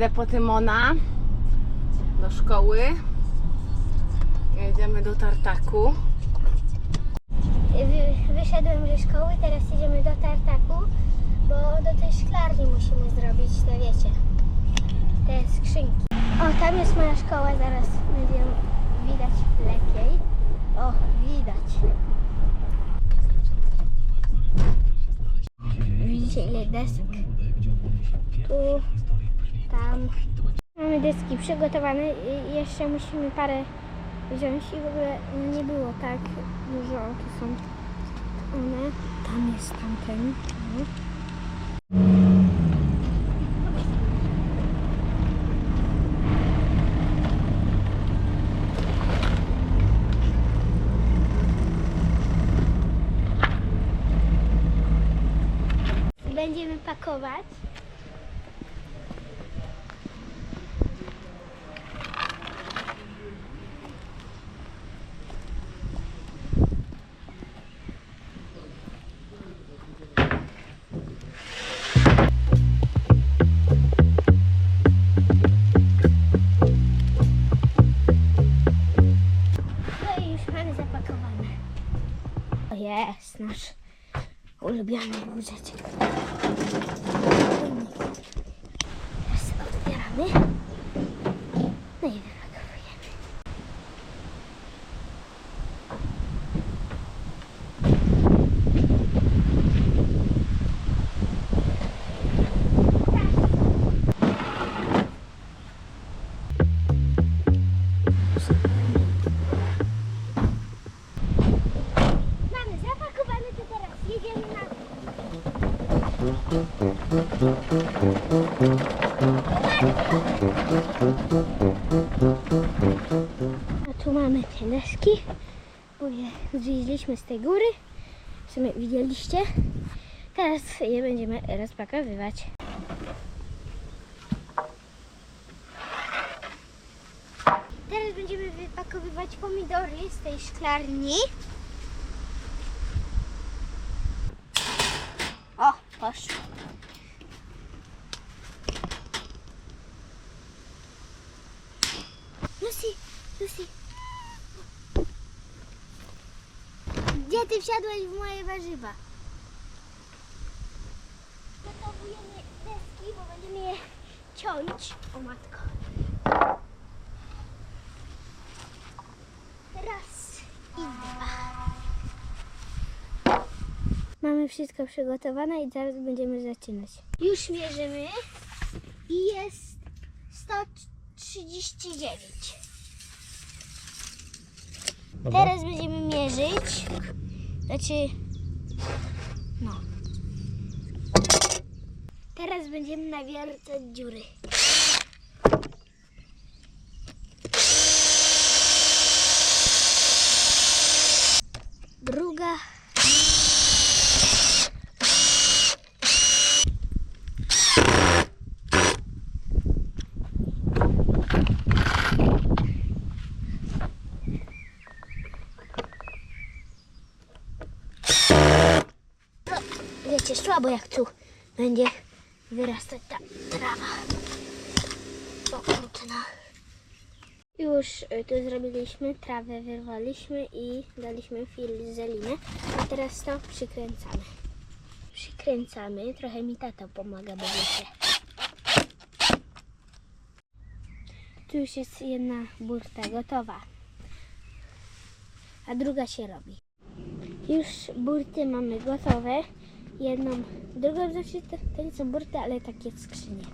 jadę po Tymona do szkoły. Jedziemy do Tartaku. Wy- Wyszedłem ze szkoły, teraz idziemy do tartaku, bo do tej szklarni musimy zrobić te wiecie, te skrzynki. O, tam jest moja szkoła, zaraz będzie widać lepiej. O, widać. Widzicie ile desek? Tu, tam. Mamy deski przygotowane i jeszcze musimy parę wziąć i w ogóle nie było tak dużo, to są one. Tam jest tamten. Będziemy pakować. объявление взять. A tu mamy te deski, bo je zwieźliśmy z tej góry. W sumie widzieliście. Teraz je będziemy rozpakowywać. Teraz będziemy wypakowywać pomidory z tej szklarni. O, poszło. Lucy, Lucy. Gdzie ty wsiadłeś w moje warzywa? Gotowujemy deski, bo będziemy je ciąć. O matko. Raz i dwa. Mamy wszystko przygotowane i zaraz będziemy zaczynać. Już mierzymy i jest 139. Teraz będziemy mierzyć. Znaczy, no. Teraz będziemy nawiercać dziury. Druga. Wiecie, słabo jak tu będzie wyrastać ta trawa. Okrutna. Już y, tu zrobiliśmy, trawę wyrwaliśmy i daliśmy fil zelinę. A teraz to przykręcamy. Przykręcamy, trochę mi tata pomaga, bo wiecie. Tu już jest jedna burta gotowa, a druga się robi. Już burty mamy gotowe. Jedną, drugą zawsze to, są burty, ale takie skrzynie.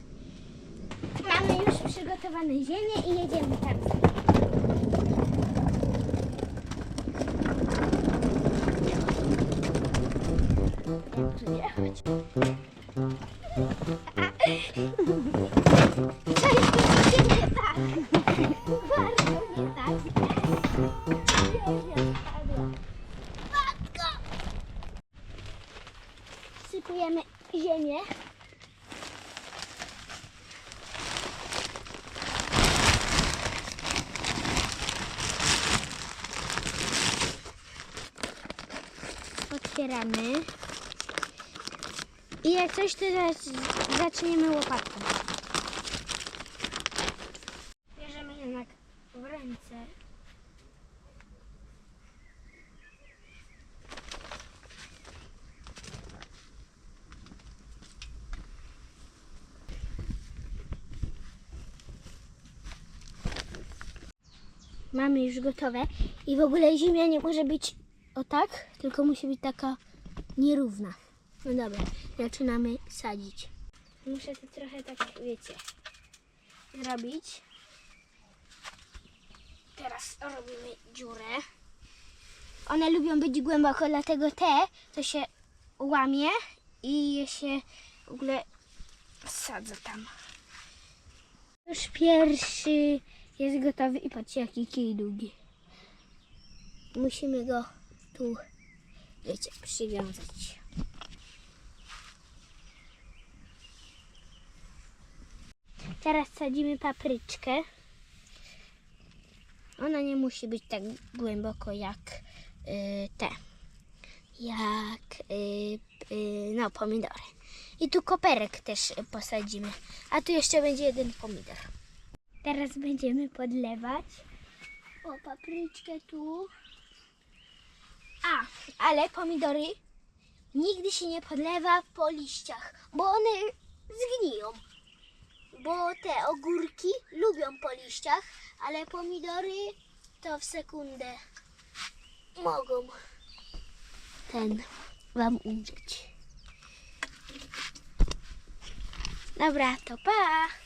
Mamy już przygotowane ziemię i jedziemy tam. Posypujemy ziemię. Otwieramy. I jak coś, to zaczniemy łopatką. Bierzemy jednak w ręce. Mamy już gotowe i w ogóle ziemia nie może być o tak, tylko musi być taka nierówna. No dobra, zaczynamy sadzić. Muszę to trochę tak, wiecie, zrobić. Teraz robimy dziurę. One lubią być głęboko, dlatego te to się łamie i je się w ogóle sadza tam. Już pierwszy jest gotowy i patrzcie jaki kij długi. Musimy go tu, wiecie, przywiązać. Teraz sadzimy papryczkę. Ona nie musi być tak głęboko jak y, te. Jak y, y, no pomidory. I tu koperek też y, posadzimy. A tu jeszcze będzie jeden pomidor. Teraz będziemy podlewać. O, papryczkę tu. A, ale pomidory nigdy się nie podlewa po liściach, bo one zgniją. Bo te ogórki lubią po liściach, ale pomidory to w sekundę mogą ten wam umrzeć. Dobra, to pa!